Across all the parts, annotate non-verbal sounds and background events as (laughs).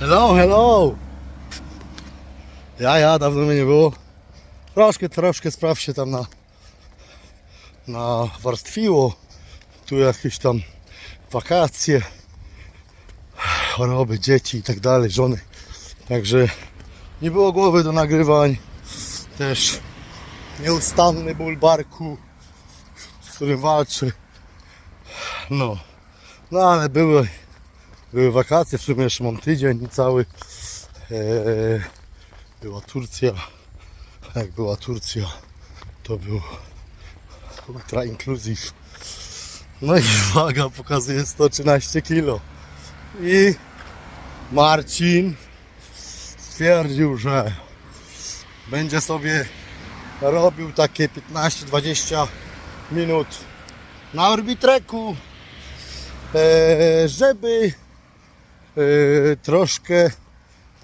Hello, hello! Ja, ja, dawno mnie nie było. Troszkę, troszkę spraw się tam na, na warstwiło. Tu jakieś tam wakacje, choroby, dzieci i tak dalej, żony. Także nie było głowy do nagrywań. Też nieustanny ból barku, z którym walczę. No, no ale były, były wakacje, w sumie jeszcze mam tydzień cały. Eee, była Turcja. Jak była Turcja, to był ultra inclusive. No i waga pokazuje 113 kg. I Marcin stwierdził, że będzie sobie robił takie 15-20 minut na orbitreku, e, żeby e, troszkę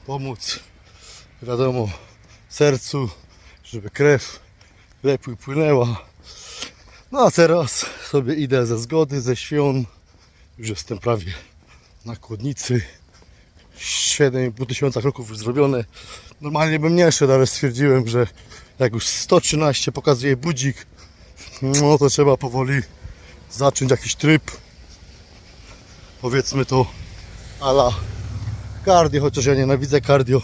pomóc, wiadomo, sercu, żeby krew lepiej płynęła. No a teraz sobie idę ze zgody, ze świąt. Już jestem prawie na kłodnicy. 7,5 tysiąca kroków już zrobione. Normalnie bym nie szedł, ale stwierdziłem, że jak już 113 pokazuje budzik, no to trzeba powoli zacząć jakiś tryb. Powiedzmy to ala cardio, chociaż ja nienawidzę cardio,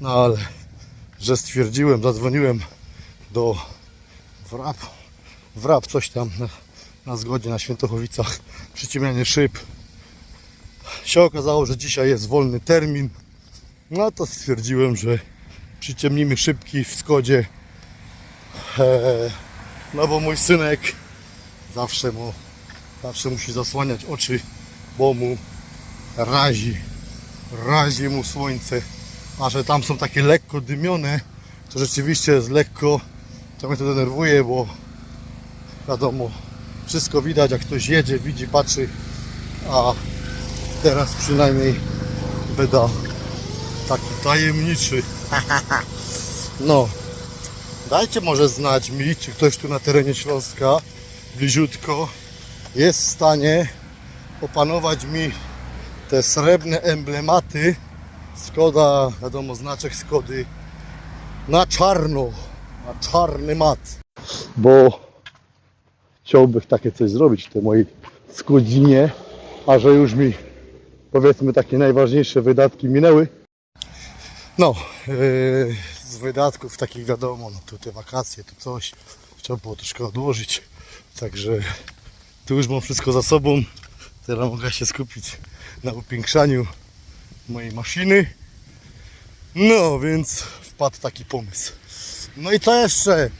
no ale że stwierdziłem, zadzwoniłem do WRAP, WRAP coś tam na, na zgodzie na Świętochowicach, przyciemnianie szyb. Się okazało, że dzisiaj jest wolny termin, no to stwierdziłem, że przyciemnimy szybki w Skodzie. Eee, no bo mój synek zawsze mu zawsze musi zasłaniać oczy, bo mu razi, razi mu słońce. A że tam są takie lekko dymione, to rzeczywiście jest lekko, to mnie to denerwuje, bo wiadomo, wszystko widać, jak ktoś jedzie, widzi, patrzy, a teraz przynajmniej będę taki tajemniczy. (laughs) No, dajcie może znać mi, czy ktoś tu na terenie Śląska, bliziutko, jest w stanie opanować mi te srebrne emblematy Skoda, wiadomo, znaczek Skody na czarno, na czarny mat. Bo chciałbym takie coś zrobić w tej mojej Skodzinie, a że już mi powiedzmy takie najważniejsze wydatki minęły. No, yy, z wydatków takich wiadomo, no tu te wakacje, tu coś, trzeba było troszkę odłożyć, także tu już mam wszystko za sobą, teraz mogę się skupić na upiększaniu mojej maszyny. No, więc wpadł taki pomysł. No i co jeszcze?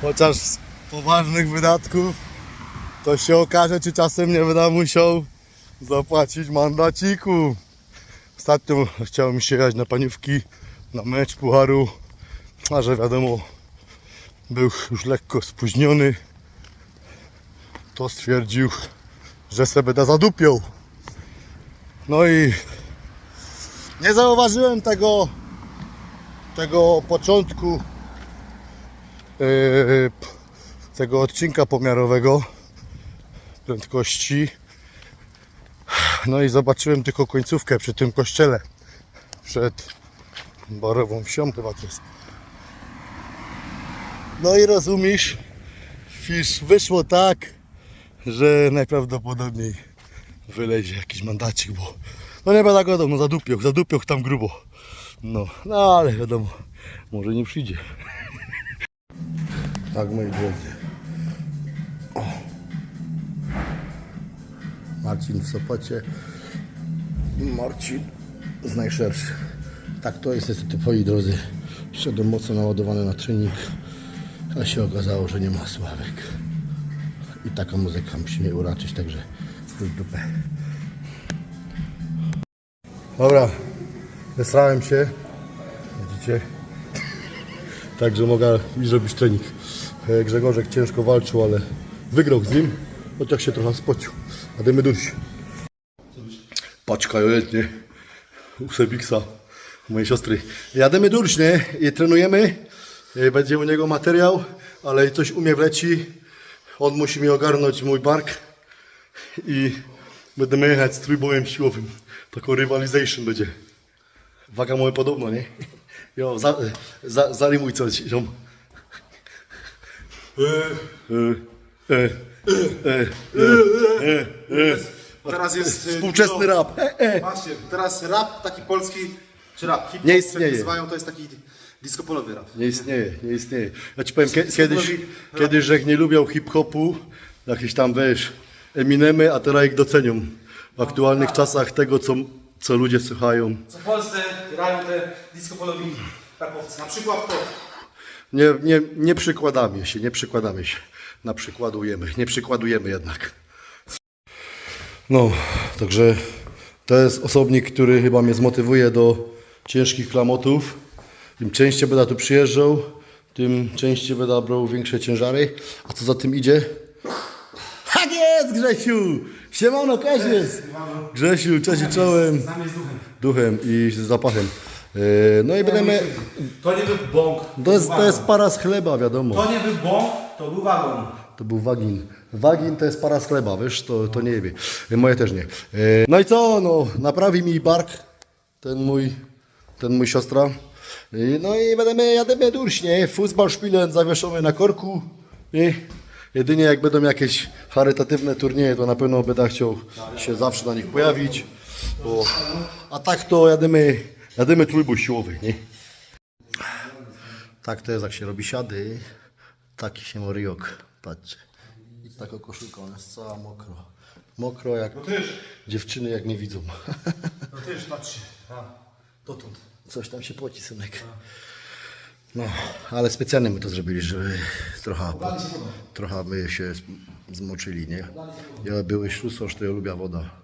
Chociaż z poważnych wydatków, to się okaże, czy czasem nie będę musiał zapłacić mandaciku. Ostatnio chciało mi się jechać na paniówki, na mecz pucharu, a że wiadomo, był już lekko spóźniony, to stwierdził, że se będę zadupiał. No i nie zauważyłem tego tego początku yy, tego odcinka pomiarowego prędkości. No i zobaczyłem tylko końcówkę przy tym kościele przed Borową Wsią chyba to jest. No i rozumiesz, fisz wyszło tak, że najprawdopodobniej wylezie jakiś mandacik, bo no nie będę gadał, no zadupiał, zadupiał tam grubo. No, no ale wiadomo, może nie przyjdzie. (laughs) Tak moi drodzy. O. Marcin w Sopocie. Marcin z najszerszy. Tak to jest niestety moi drodzy. Szedłem mocno naładowany na trening, a się okazało, że nie ma sławek. I taka muzyka musi mnie uraczyć, także w dupę. Dobra, wysrałem się. Widzicie? Także mogę iść robić trening. E, Grzegorzek ciężko walczył, ale wygrał z nim, chociaż się trochę spocił. A dymy duś. Paczka joletnie u Sebiksa, mojej siostry. Jademy durś, nie? I trenujemy. E, Będzie u niego materiał, ale coś u mnie wleci. On musi mi ogarnąć mój bark i Będziemy jechać z trójbojem siłowym. Taką rivalization będzie. Waga moje podobno, nie? Jo, za, za, zarymuj coś, ziom. E, e, e. Teraz jest... Współczesny rap. E, e. Patrzcie, teraz rap taki polski, czy rap, hip-hop, Nie jak istnieje. nazywają, to jest taki disco-polowy rap. Nie istnieje, nie istnieje. Ja ci powiem, kie- kiedyś, kiedyś, że jak nie lubią hip-hopu, jakieś tam, wiesz, Eminemy, a teraz ich docenią. W aktualnych czasach tego, co, co ludzie słuchają. Co w Polsce grają te disco-polowi rapowcy. Na przykład to. Nie, nie, nie przykładamy się, nie przykładamy się. Na przykładujemy, nie przykładujemy jednak. No, także to jest osobnik, który chyba mnie zmotywuje do ciężkich klamotów. Im częściej będę tu przyjeżdżał, tym częściej będę brał większe ciężary. A co za tym idzie? Tak jest, Grzesiu! Siemano, Kaziec! Grzesiu, cześć i czołem. Duchem. Duchem i z zapachem. Yy, No i będziemy... To nie był bąk. To jest, to jest para z chleba, wiadomo. To nie był bąk, to był wagon. To był wagin. Wagin to jest para z chleba, wiesz, to, to nie wie. Moje też nie. E, No i co, no, naprawi mi bark, ten mój, ten mój siostra. No i będziemy, jademy durśnie, futbol szpilen zawieszony na korku. I jedynie jak będą jakieś charytatywne turnieje, to na pewno będę chciał się zawsze na nich pojawić. Bo, a tak to jademy, jademy trójbój siłowy, nie? Tak to jest, jak się robi siady. Taki się ma ryjok. Patrzcie. I taka koszulka, ona jest cała mokro. Mokro jak dziewczyny, jak mnie widzą. No też, patrzcie. A, dotąd. Coś tam się płaci, synek. No, ale specjalnie my to zrobili, żeby trochę, trochę my się zmoczyli, nie? Ja były ślusosz, to ja lubię woda.